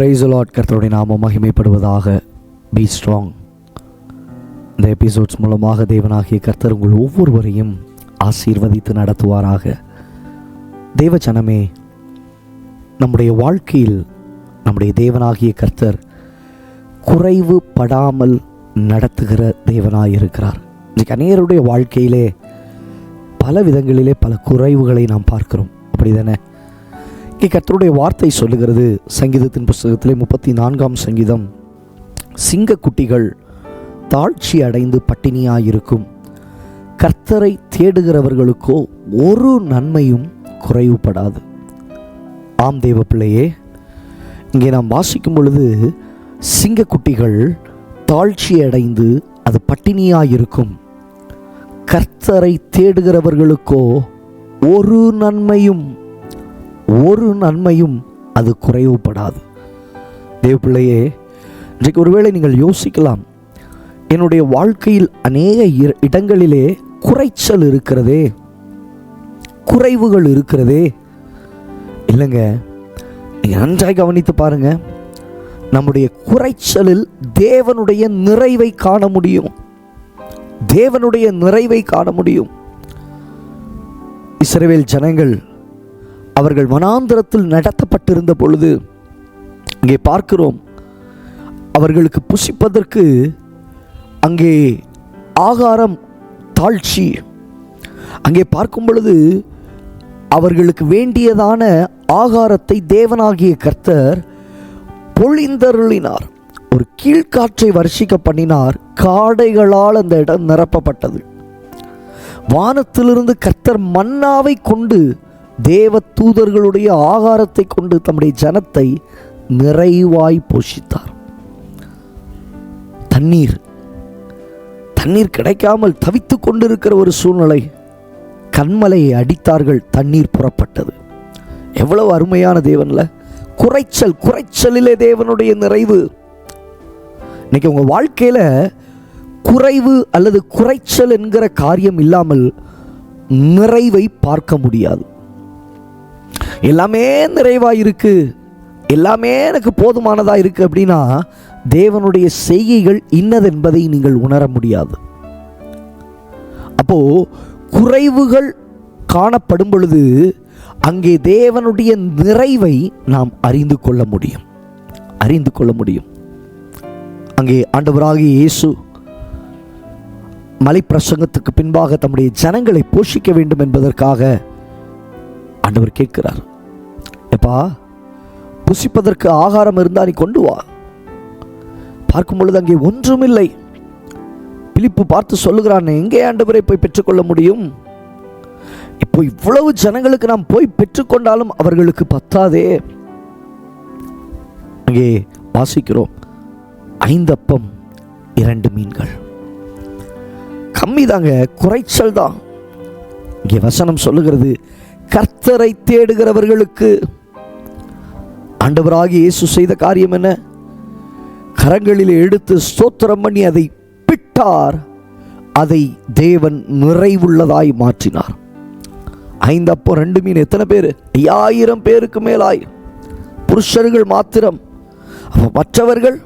Price lot கர்த்தருடைய நாம மகிமைப்படுவதாக. பி ஸ்ட்ராங் இந்த எபிசோட்ஸ் மூலமாக தேவனாகிய கர்த்தர் உங்கள் ஒவ்வொருவரையும் ஆசீர்வதித்து நடத்துவாராக. தேவச்சனமே நம்முடைய வாழ்க்கையில் நம்முடைய தேவனாகிய கர்த்தர் குறைவு படாமல் நடத்துகிற தேவனாக இருக்கிறார். இன்றைக்கு அநேருடைய வாழ்க்கையிலே பல விதங்களிலே பல குறைவுகளை நாம் பார்க்கிறோம். அப்படிதானே? இங்கே கர்த்தருடைய வார்த்தை சொல்லுகிறது. சங்கீதத்தின் புஸ்தகத்திலே முப்பத்தி நான்காம் சங்கீதம். சிங்கக்குட்டிகள் தாழ்ச்சி அடைந்து பட்டினியாயிருக்கும். கர்த்தரை தேடுகிறவர்களுக்கோ ஒரு நன்மையும் குறைவுபடாது. ஆம் தேவ பிள்ளையே இங்கே நாம் வாசிக்கும் பொழுது சிங்கக்குட்டிகள் தாழ்ச்சி அடைந்து அது பட்டினியாயிருக்கும். கர்த்தரை தேடுகிறவர்களுக்கோ ஒரு நன்மையும் ஒரு நன்மையும் அது குறைவுபடாது. தேவப்பிள்ளையே இன்றைக்கு ஒருவேளை நீங்கள் யோசிக்கலாம் என்னுடைய வாழ்க்கையில் அநேக இடங்களிலே குறைச்சல் இருக்கிறதே குறைவுகள் இருக்கிறதே. இல்லைங்க நீங்கள் நன்றாய் கவனித்து பாருங்க நம்முடைய குறைச்சலில் தேவனுடைய நிறைவை காண முடியும். தேவனுடைய நிறைவை காண முடியும். இஸ்ரேவேல் ஜனங்கள் அவர்கள் வனாந்திரத்தில் நடத்தப்பட்டிருந்த பொழுது இங்கே பார்க்கிறோம். அவர்களுக்கு புசிப்பதற்கு அங்கே ஆகாரம் தாழ்ச்சி. அங்கே பார்க்கும் பொழுது அவர்களுக்கு வேண்டியதான ஆகாரத்தை தேவனாகிய கர்த்தர் பொழிந்தருளினார். ஒரு கீழ்காற்றை வருஷிக்க பண்ணினார். காடைகளால் அந்த இடம் நிரப்பப்பட்டது. வானத்திலிருந்து கர்த்தர் மன்னாவை கொண்டு தேவ தூதர்களுடைய ஆகாரத்தை கொண்டு தம்முடைய ஜனத்தை நிறைவாய் போஷித்தார். தண்ணீர். தண்ணீர் கிடைக்காமல் தவித்துக் கொண்டிருக்கிற ஒரு சூழ்நிலை. கண்மலையை அடித்தார்கள் தண்ணீர் புறப்பட்டது. எவ்வளவு அருமையான தேவன்ல. குறைச்சல் குறைச்சலிலே தேவனுடைய நிறைவு. இன்னைக்கு உங்கள் வாழ்க்கையில் குறைவு அல்லது குறைச்சல் என்கிற காரியம் இல்லாமல் நிறைவை பார்க்க முடியாது. எல்லாமே நிறைவாக இருக்கு எல்லாமே எனக்கு போதுமானதாக இருக்குது அப்படின்னா தேவனுடைய செய்கைகள் இன்னதென்பதை நீங்கள் உணர முடியாது. அப்போது குறைவுகள் காணப்படும் பொழுது அங்கே தேவனுடைய நிறைவை நாம் அறிந்து கொள்ள முடியும். அறிந்து கொள்ள முடியும். அங்கே ஆண்டவராகி இயேசு மலைப்பிரசங்கத்துக்கு பின்பாக தம்முடைய ஜனங்களை போஷிக்க வேண்டும் என்பதற்காக ஆண்டவர் கேட்கிறார். எப்பா புசிப்பதற்கு ஆகாரம் இருந்தா நீ கொண்டு வா. பார்க்கும் பொழுது அங்கே ஒன்றுமில்லை. பிலிப்பு பார்த்து சொல்லுகிறான் எங்கே ஆண்டவரை போய் பெற்றுக்கொள்ள முடியும்? இப்போ இவ்வளவு ஜனங்களுக்கு நாம் போய் பெற்றுக்கொண்டாலும் அவர்களுக்கு பத்தாதே. அங்கே வாசிக்கிறோம் ஐந்தப்பம் இரண்டு மீன்கள். கம்மி தாங்க குறைச்சல் தான். இங்கே வசனம் சொல்லுகிறது கர்த்தரை தேடுகிறவர்களுக்கு ஆண்டவராகி இயேசு செய்த காரியம் என்ன? கரங்களில் எடுத்து ஸ்தோத்திரம் பண்ணி அதை பிட்டார். அதை தேவன் நிறைவுள்ளதாய் மாற்றினார். ஐந்து அப்போ ரெண்டு மீன் எத்தனை பேர்? ஐயாயிரம் பேருக்கு மேலாய். புருஷர்கள் மாத்திரம். மற்றவர்கள்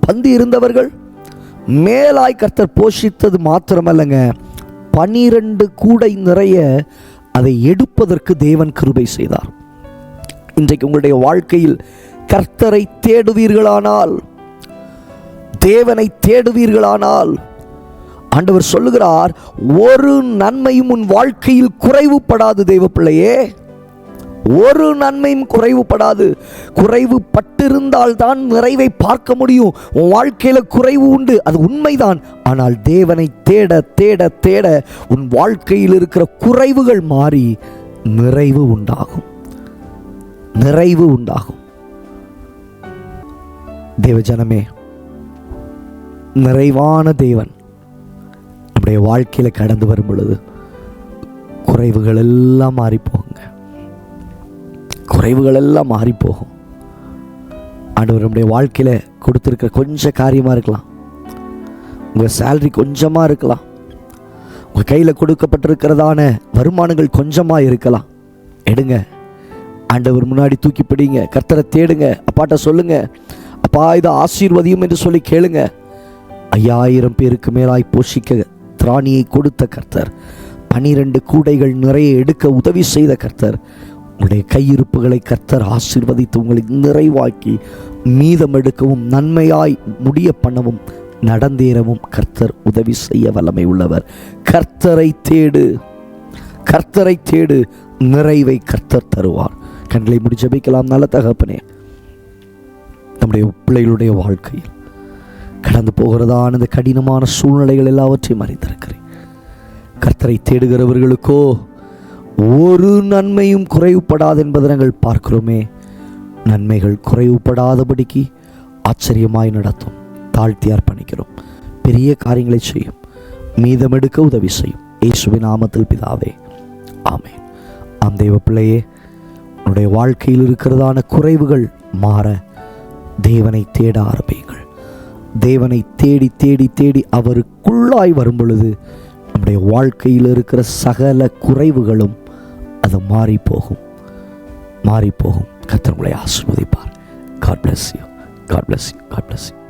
பந்தி இருந்தவர்கள் மேலாய் கர்த்தர் போஷித்தது மாத்திரமல்லங்க. பனிரெண்டு கூடை நிறைய அதை எடுப்பதற்கு தேவன் கிருபை செய்தார். இன்றைக்கு உங்களுடைய வாழ்க்கையில் கர்த்தரை தேடுவீர்களானால் தேவனை தேடுவீர்களானால் ஆண்டவர் சொல்லுகிறார் ஒரு நன்மையும் உன் வாழ்க்கையில் குறைவுபடாது தேவ பிள்ளையே ஒரு நன்மையும் குறைவுபடாது. குறைவு பட்டிருந்தால் தான் நிறைவை பார்க்க முடியும். உன் வாழ்க்கையில் குறைவு உண்டு அது உண்மைதான். ஆனால் தேவனை தேட தேட தேட உன் வாழ்க்கையில் இருக்கிற குறைவுகள் மாறி நிறைவு உண்டாகும். நிறைவு உண்டாகும். தேவஜனமே நிறைவான தேவன் நம்முடைய வாழ்க்கையில் கடந்து வரும் பொழுது குறைவுகள் எல்லாம் மாறிப்போம் குறைவுகளெல்லாம் மாறிப்போகும். எல்லாம் மாறி போகும் ஆண்டவர் நம்முடைய வாழ்க்கையில் கொடுத்துருக்க கொஞ்சம் காரியமாக இருக்கலாம். உங்கள் சேல்ரி கொஞ்சமாக இருக்கலாம். உங்கள் கையில் கொடுக்கப்பட்டிருக்கிறதான வருமானங்கள் கொஞ்சமாக இருக்கலாம். எடுங்க. ஆண்டவர் முன்னாடி தூக்கி பிடிங்க. கர்த்தரை தேடுங்க. அப்பாட்ட சொல்லுங்க. அப்பா இது ஆசீர்வதியும் என்று சொல்லி கேளுங்க. ஐயாயிரம் பேருக்கு மேலாய் போஷிக்க திராணியை கொடுத்த கர்த்தர். பனிரெண்டு கூடைகள் நிறைய எடுக்க உதவி செய்த கர்த்தர். உங்களுடைய கையிருப்புகளை கர்த்தர் ஆசீர்வதித்து உங்களை நிறைவாக்கி மீதம் எடுக்கவும் நன்மையாய் முடிய பண்ணவும் நடந்தேறவும் கர்த்தர் உதவி செய்ய வல்லமை உள்ளவர் கர்த்தரை தேடு. கர்த்தரை தேடு. நிறைவை கர்த்தர் தருவார். கண்களை முடி வைக்கலாம் நல்ல தகப்பனே நம்முடைய பிள்ளைகளுடைய வாழ்க்கையில் கடந்து போகிறதான இந்த கடினமான சூழ்நிலைகள் எல்லாவற்றையும் அறிந்திருக்கிறேன். கர்த்தரை தேடுகிறவர்களுக்கோ ஒரு நன்மையும் குறைவுபடாது என்பதை நாங்கள் பார்க்கிறோமே. நன்மைகள் குறைவுபடாதபடிக்கு ஆச்சரியமாய் நடத்தும் தாழ்த்தி அர்ப்பணிக்கிறோம். பெரிய காரியங்களை செய்யும் மீதமெடுக்க உதவி செய்யும். இயேசுவின் நாமத்தில் பிதாவே ஆமே ஆம் தெய்வ பிள்ளையே உன்னுடைய வாழ்க்கையில் இருக்கிறதான குறைவுகள் மாற தேவனை தேட ஆரம்பியுங்கள். தேவனை தேடி தேடி தேடி அவருக்குள்ளாய் வரும் பொழுது நம்முடைய வாழ்க்கையில் இருக்கிற சகல குறைவுகளும் அது மாறி போகும். மாறி போகும். கர்த்தர் உங்களை ஆசீர்வதிப்பார். God bless you God bless you God bless you